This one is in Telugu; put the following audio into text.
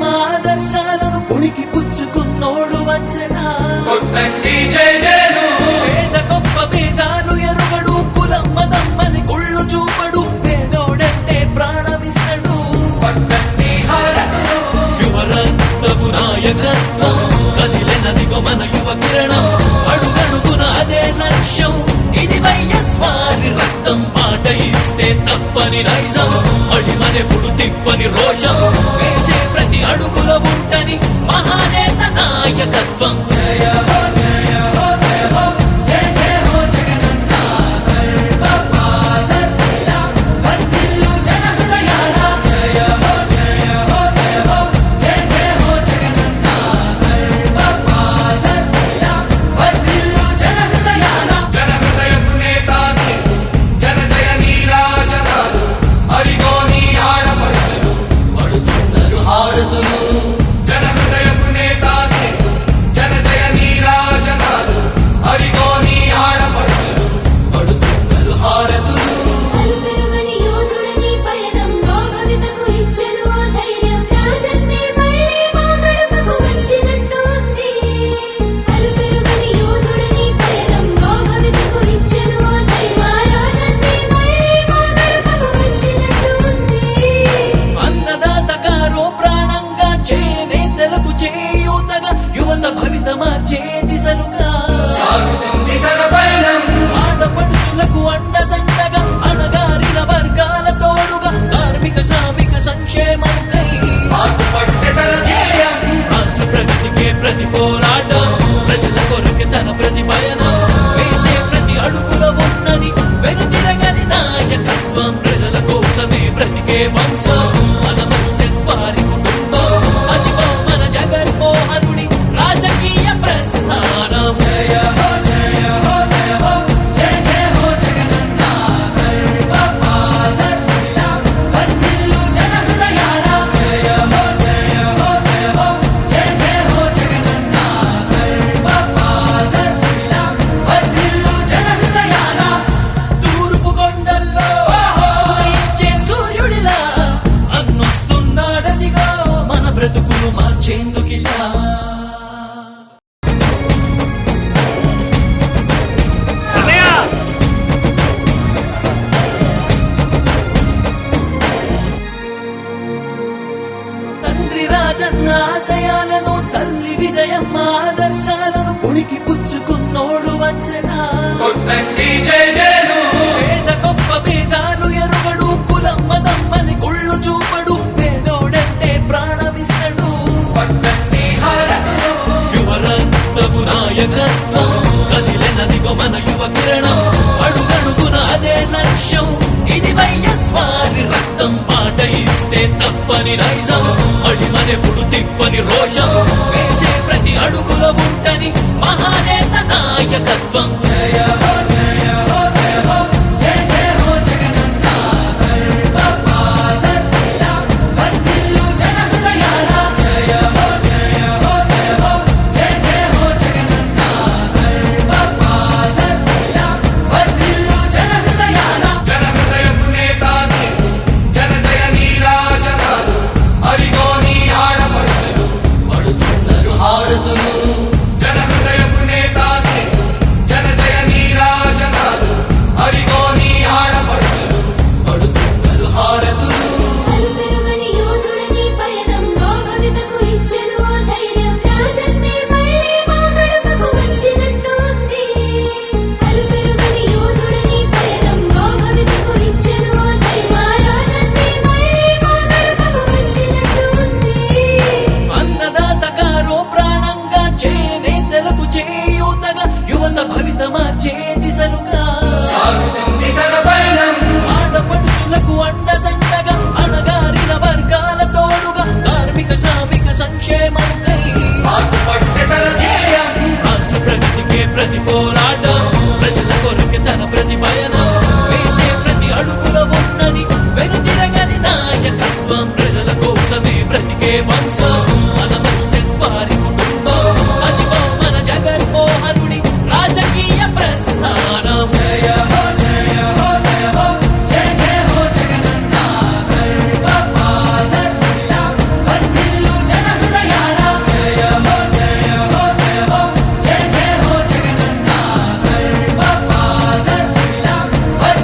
మా ఆదర్శాలను పుణికి పుచ్చుకున్నోడు వచ్చనా కొట్టండి జై జయలు పేద గొప్ప భేదాలు ఎరుగడు కులం మతమ్మని కుళ్ళు చూపడు పేదోడంటే ప్రాణమిస్తాడు. పట్టండి హారతులు. యువరక్తము నాయకత్వం కదిలినదిగో మన యువ కిరణం అడుగడుగున అదే లక్ష్యం. ఇది వైఎస్వారి రక్తం మాట ఇస్తే తప్పని నైజం. అడిమనెప్పుడు తిప్పని రూపం చేందుకిలా. తండ్రి రాజన్న ఆశయాలను తల్లి విజయమ్మ ఆదర్శాలను పుణికి పుచ్చుకున్నోడు వచ్చనా కొట్టండి జయ జయలు. పేద గొప్ప భేదాలు పోరాడితే తప్పని నైజం. పుడు తిప్పని రోషం. వేసే ప్రతి అడుగుల ఉంటని మహానేత నాయకత్వం. జయ